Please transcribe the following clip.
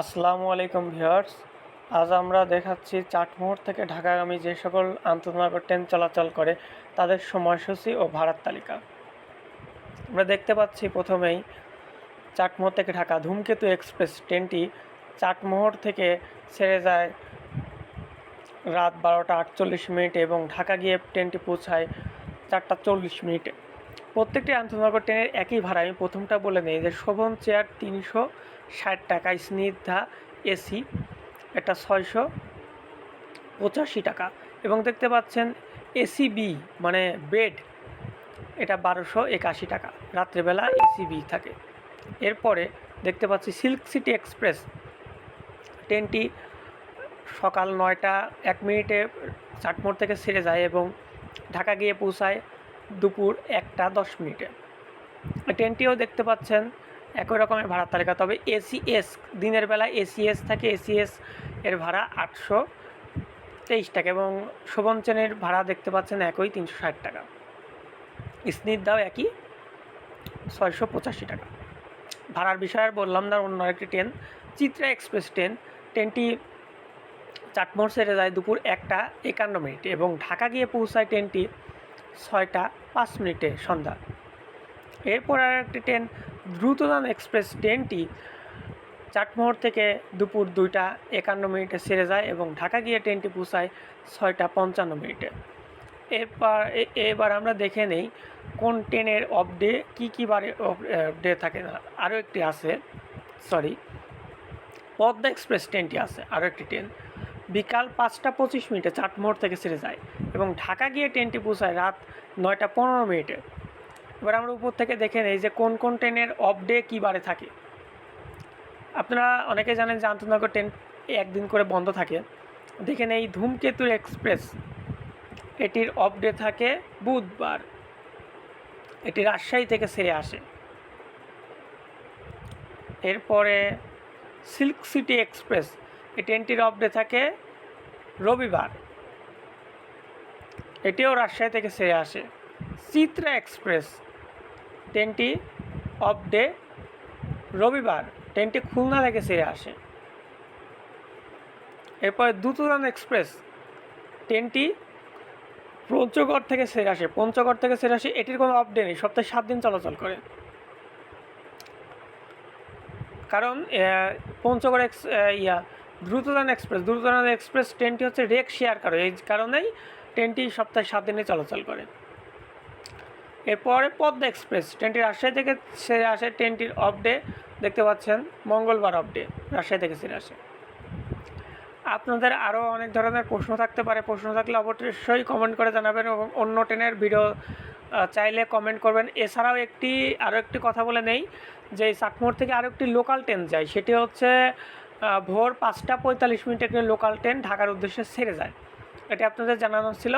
আসসালামু আলাইকুম ভিউয়ার্স। আজ আমরা দেখাচ্ছি চাটমোহর থেকে ঢাকাগামী যে সকল আন্তনগর ট্রেন চলাচল করে, তাদের সময়সূচি ও ভাড়ার তালিকা। আমরা দেখতে পাচ্ছি প্রথমেই চাটমোহর থেকে ঢাকা ধূমকেতু এক্সপ্রেস ট্রেনটি চাটমোহর থেকে ছেড়ে যায় রাত বারোটা আটচল্লিশ মিনিটে এবং ঢাকা গিয়ে ট্রেনটি পৌঁছায় চারটা চল্লিশ মিনিটে। প্রত্যেকটি আন্তনগর ট্রেনের একই ভাড়া। আমি প্রথমটা বলে নিই যে শোভন চেয়ার তিনশো ষাট টাকা, স্নিগ্ধা এসি এটা ছয়শো পঁচাশি টাকা। এবং দেখতে পাচ্ছেন এসি বি মানে বেড, এটা বারোশো একাশি টাকা। রাত্রেবেলা এসি বি থাকে। এরপরে দেখতে পাচ্ছি সিল্ক সিটি এক্সপ্রেস। ট্রেনটি সকাল নয়টা এক মিনিটে চাটমোড় থেকে ছেড়ে যায় এবং ঢাকা গিয়ে পৌঁছায় দুপুর একটা দশ মিনিটে। ট্রেনটিও দেখতে পাচ্ছেন একই রকমের ভাড়ার তালিকা, তবে এসিএস দিনের বেলা এসিএস থাকে এসিএস এর ভাড়া আটশো তেইশ টাকা এবং শোভন চেনের ভাড়া দেখতে পাচ্ছেন একই তিনশো ষাট টাকা। স্নিগ্ধাও একই ছয়শো পঁচাশি টাকা। ভাড়ার বিষয়ে বললাম না, অন্য একটি ট্রেন, চিত্রা এক্সপ্রেস ট্রেন। ট্রেনটি চাটমোড় সেরে যায় দুপুর একটা একান্ন মিনিটে এবং ঢাকা গিয়ে পৌঁছায় ট্রেনটি ছয়টা পাঁচ মিনিটে সন্ধ্যা। এরপর আর একটি ট্রেন দ্রুতদান এক্সপ্রেস ট্রেনটি চাটমোহর থেকে দুপুর দুইটা একান্ন মিনিটে সেরে যায় এবং ঢাকা গিয়ে ট্রেনটি পৌঁছায় ছয়টা পঞ্চান্ন মিনিটে। এরপর এবার আমরা দেখে নেই কোন ট্রেনের অফ ডে কী কী বারে অফ ডে থাকে না। আরও একটি আছে, সরি, পদ্মা এক্সপ্রেস ট্রেনটি আছে, আরও একটি ট্রেন। বিকাল পাঁচটা পঁচিশ মিনিটে চাটমোহর থেকে ছেড়ে যায় এবং ঢাকা গিয়ে ট্রেনটি পৌঁছায় রাত নয়টা পনেরো মিনিটে। এবার আমরা উপর থেকে দেখে নেই যে কোন কোন ট্রেনের অফ ডে কী বারে থাকে। আপনারা অনেকে জানেন যে আন্তনগর ট্রেন একদিন করে বন্ধ থাকে। দেখে নেই ধূমকেতু এক্সপ্রেস। এটির অফ ডে থাকে বুধবার। এটি রাজশাহী থেকে ছেড়ে আসে। এরপরে সিল্ক সিটি এক্সপ্রেস। এই ট্রেনটির অফ ডে থাকে রবিবার। এটিও রাজশাহী থেকে সেরে আসে। চিত্রা এক্সপ্রেস, ট্রেনটি অফ ডে রবিবার। ট্রেনটি খুলনা থেকে সেরে আসে। এরপরে দ্রুতদান এক্সপ্রেস, ট্রেনটি পঞ্চগড় থেকে সেরে আসে। পঞ্চগড় থেকে সেরে আসে, এটির কোনো অফ ডে নেই, সপ্তাহে সাত দিন চলাচল করে। কারণ পঞ্চগড় এক্স ইয়া দ্রুতদান এক্সপ্রেস দ্রুতদান এক্সপ্রেস ট্রেনটি হচ্ছে রেক শেয়ার করে এই কারণেই ট্রেনটি সপ্তাহে সাত দিনে চলাচল করে। এরপরে পদ্মা এক্সপ্রেস, ট্রেনটি রাজশাহী থেকে ছেড়ে আসে ট্রেনটির অফ ডে, দেখতে পাচ্ছেন মঙ্গলবার অফ ডে, রাজশাহী থেকে ছেড়ে আসে। আপনাদের আরও অনেক ধরনের প্রশ্ন থাকতে পারে, প্রশ্ন থাকলে অবশ্যই কমেন্ট করে জানাবেন এবং অন্য ট্রেনের ভিডিও চাইলে কমেন্ট করবেন। এছাড়াও একটি, আরও একটি কথা বলে নেই, যে এই চাটমোড় থেকে আরও একটি লোকাল ট্রেন যায়, সেটি হচ্ছে ভোর পাঁচটা পঁয়তাল্লিশ মিনিটে লোকাল ট্রেন ঢাকার উদ্দেশ্যে ছেড়ে যায়। এটা আপনাদের জানানো ছিল।